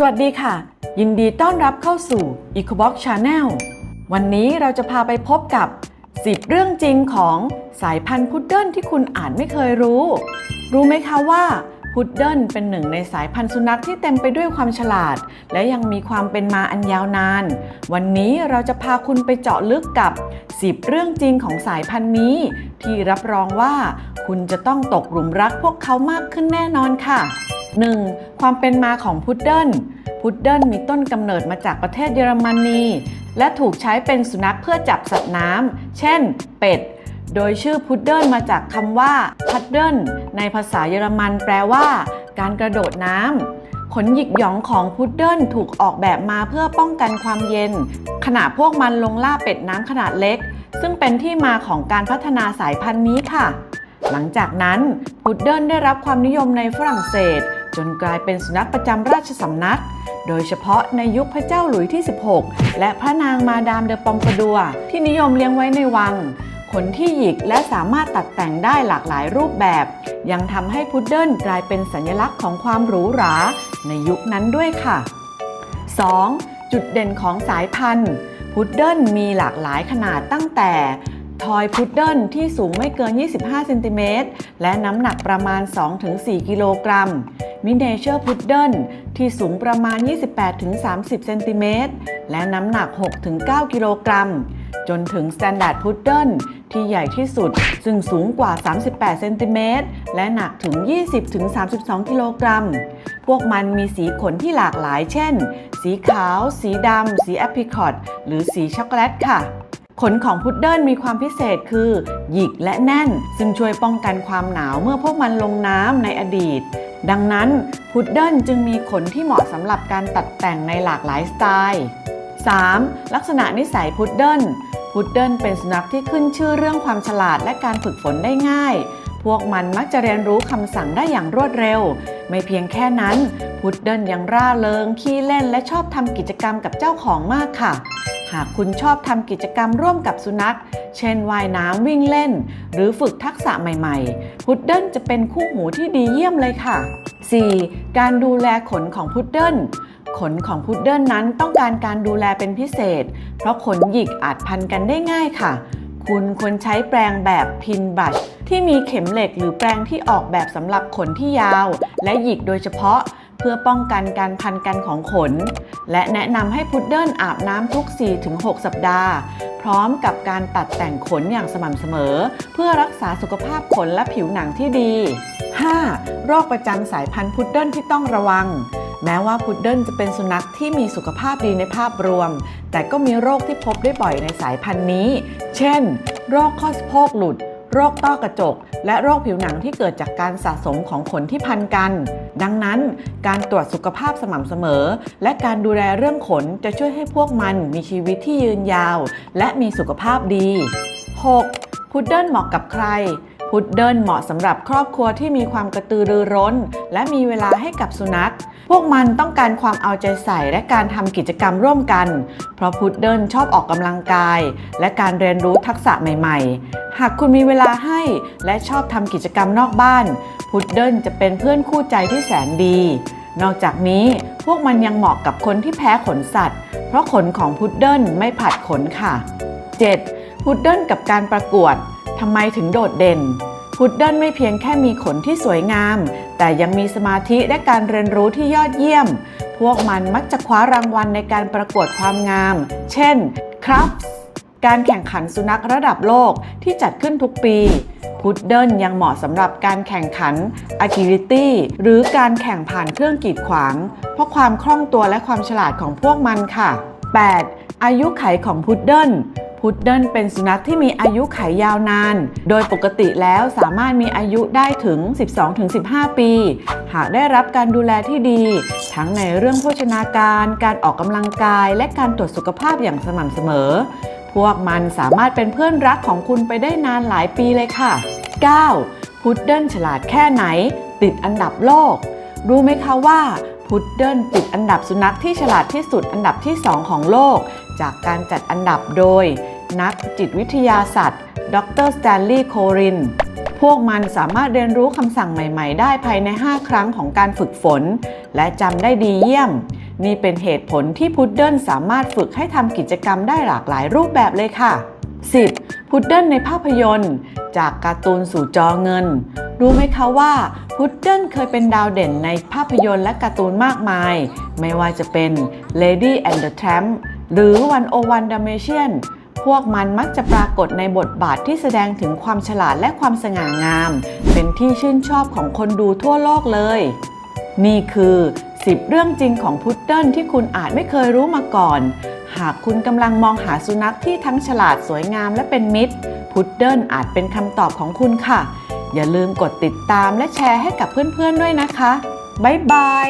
สวัสดีค่ะ ยินดีต้อนรับเข้าสู่ EcoBox Channel วันนี้เราจะพาไปพบกับ 10 เรื่องจริงของสายพันธุ์พุดเดิ้ลที่คุณอาจไม่เคยรู้ รู้ไหมคะว่าพุดเดิ้ลเป็นหนึ่งในสายพันธุ์สุนัขที่เต็มไปด้วยความฉลาด และยังมีความเป็นมาอันยาวนาน วันนี้เราจะพาคุณไปเจาะลึกกับ 10 เรื่องจริงของสายพันธุ์นี้ ที่รับรองว่าคุณจะต้องตกหลุมรักพวกเขามากขึ้นแน่นอนค่ะ 1. ความเป็นมาของพุดเดิ้ล พุดเดิ้ลมีต้นกำเนิดมาจากประเทศเยอรมนี และถูกใช้เป็นสุนัขเพื่อจับสัตว์น้ำ เช่น เป็ด โดยชื่อพุดเดิ้ลมาจากคำว่าพัดเดิลในภาษาเยอรมันแปลว่า การกระโดดน้ำขนหยิกหยองของพุดเดิ้ลถูกออกแบบมาเพื่อป้องกันความเย็น ขณะพวกมันลงล่าเป็ดน้ำขนาดเล็ก ซึ่งเป็นที่มาของการพัฒนาสายพันธุ์นี้ค่ะ หลังจากนั้นพุดเดิ้ลได้รับความนิยมในฝรั่งเศส จนกลายเป็นสุนัขประจำราชสำนัก โดยเฉพาะในยุคพระเจ้าหลุยที่ 16 และพระนางมาดามเดอปอมปาดัว ที่นิยมเลี้ยงไว้ในวัง ขนที่หยิกและสามารถตัดแต่งได้หลากหลายรูปแบบ ยังทำให้พุดเดิ้ลกลายเป็นสัญลักษณ์ของความหรูหรา ในยุคนั้นด้วยค่ะ 2. จุดเด่นของสายพันธุ์ พุดเดิ้ลมีหลากหลายขนาดตั้งแต่ทอยพุดเดิ้ลที่สูงไม่เกิน 25 เซนติเมตร และน้ำหนักประมาณ 2-4 กิโลกรัม มิเนเจอร์พุดเดิ้ลที่สูงประมาณ 28-30 เซนติเมตร และน้ำหนัก 6-9 กิโลกรัม จนถึงสแตนดาร์ดพุดเดิ้ลที่ใหญ่ที่สุด ซึ่งสูงกว่า 38 เซนติเมตร และหนักถึง 20-32 กิโลกรัม พวกมันมีสีขนที่หลากหลาย เช่น สีขาว สีดำ สีแอปริคอต หรือสีช็อกโกแลตค่ะขนของพุดเดิ้ลมีความพิเศษคือ หยิกและแน่น ซึ่งช่วยป้องกันความหนาวเมื่อพวกมันลงน้ำในอดีต ดังนั้นพุดเดิ้ลจึงมีขนที่เหมาะสำหรับการตัดแต่งในหลากหลายสไตล์ 3. ลักษณะนิสัยพุดเดิ้ลพุดเดิ้ลเป็นสุนัขที่ขึ้นชื่อเรื่องความฉลาดและการฝึกฝนได้ง่าย พวกมันมักจะเรียนรู้คำสั่งได้อย่างรวดเร็ว ไม่เพียงแค่นั้น พุดเดิ้ลยังร่าเริงขี้เล่นและชอบทำกิจกรรมกับเจ้าของมากค่ะ หากคุณชอบทำกิจกรรมร่วมกับสุนัข เช่นว่ายน้ำวิ่งเล่น หรือฝึกทักษะใหม่ๆ พุดเดิ้ลจะเป็นคู่หูที่ดีเยี่ยมเลยค่ะ 4. การดูแลขนของพุดเดิ้ลขนของพุดเดิ้ลนั้นต้องการการดูแลเป็นพิเศษ เพราะขนหยิกอาจพันกันได้ง่ายค่ะ คุณควรใช้แปรงแบบพินบัชที่มีเข็มเหล็กหรือแปรงที่ออกแบบสำหรับขนที่ยาว และหยิกโดยเฉพาะ เพื่อป้องกันการพันกันของขน และแนะนำให้พุดเดิ้ลอาบน้ำทุก 4-6 สัปดาห์ พร้อมกับการตัดแต่งขนอย่างสม่ำเสมอ เพื่อรักษาสุขภาพขนและผิวหนังที่ดี 5. โรคประจำสายพันธุ์พุดเดิ้ลที่ต้องระวัง แม้ว่าพุดเดิ้ลจะเป็นสุนัขที่มีสุขภาพดีในภาพรวม แต่ก็มีโรคที่พบได้บ่อยในสายพันธุ์นี้ เช่น โรคข้อสะโพกหลุด โรคต้อกระจก และโรคผิวหนังที่เกิดจากการสะสมของขนที่พันกัน ดังนั้นการตรวจสุขภาพสม่ำเสมอ และการดูแลเรื่องขนจะช่วยให้พวกมันมีชีวิตที่ยืนยาว และมีสุขภาพดี 6. พุดเดิ้ลเหมาะกับใครพุดเดิ้ลเหมาะสำหรับครอบครัวที่มีความกระตือรือร้น และมีเวลาให้กับสุนัข พวกมันต้องการความเอาใจใส่และการทำกิจกรรมร่วมกัน เพราะพุดเดิ้ลชอบออกกำลังกาย และการเรียนรู้ทักษะใหม่ๆ หากคุณมีเวลาให้และชอบทำกิจกรรมนอกบ้าน พุดเดิ้ลจะเป็นเพื่อนคู่ใจที่แสนดี นอกจากนี้พวกมันยังเหมาะกับคนที่แพ้ขนสัตว์ เพราะขนของพุดเดิ้ลไม่ผัดขนค่ะ 7. พุดเดิ้ลกับการประกวดทำไมถึงโดดเด่น พุดเดิ้ลไม่เพียงแค่มีขนที่สวยงาม แต่ยังมีสมาธิและการเรียนรู้ที่ยอดเยี่ยม พวกมันมักจะคว้ารางวัลในการประกวดความงาม เช่นครับการแข่งขันสุนัขระดับโลกที่จัดขึ้นทุกปี พุดเดิ้ลยังเหมาะสำหรับการแข่งขัน agility หรือการแข่งผ่านเครื่องกีดขวาง เพราะความคล่องตัวและความฉลาดของพวกมันค่ะ 8. อายุไขของพุดเดิ้ล พุดเดิ้ลเป็นสุนัขที่มีอายุไขยาวนาน โดยปกติแล้วสามารถมีอายุได้ถึง 12-15 ปี หากได้รับการดูแลที่ดี ทั้งในเรื่องโภชนาการ การออกกำลังกาย และการตรวจสุขภาพอย่างสม่ำเสมอ พวกมันสามารถเป็นเพื่อนรักของคุณไปได้นานหลายปีเลยค่ะ 9. พุดเดิ้ลฉลาดแค่ไหน ติดอันดับโลก รู้ไหมคะว่าพุดเดิ้ลติดอันดับสุนัขที่ฉลาดที่สุดอันดับที่ 2 ของโลก จากการจัดอันดับโดย นักจิตวิทยาสัตว์ดรสแตนลีย์โคริน พวกมันสามารถเรียนรู้คำสั่งใหม่ ๆ ได้ภายใน 5 ครั้งของการฝึกฝน และจำได้ดีเยี่ยม นี่เป็นเหตุผลที่พุดเดิ้ลสามารถฝึกให้ทำกิจกรรมได้หลากหลายรูปแบบเลยค่ะ 10. พุดเดิ้ลในภาพยนตร์ จากการ์ตูนสู่จอเงิน รู้ไหมคะว่าพุดเดิ้ลเคยเป็นดาวเด่นในภาพยนตร์และการ์ตูนมากมาย ไม่ว่าจะเป็น Lady and the Tramp หรือ101 Dalmatian พวกมันมักจะปรากฏในบทบาทที่แสดงถึงความฉลาดและความสง่างาม เป็นที่ชื่นชอบของคนดูทั่วโลกเลย นี่คือ 10 เรื่องจริงของพุดเดิ้ลที่คุณอาจไม่เคยรู้มาก่อน หากคุณกำลังมองหาสุนัขที่ทั้งฉลาดสวยงามและเป็นมิตร พุดเดิ้ลอาจเป็นคำตอบของคุณค่ะ อย่าลืมกดติดตามและแชร์ให้กับเพื่อนๆด้วยนะคะบ๊ายบาย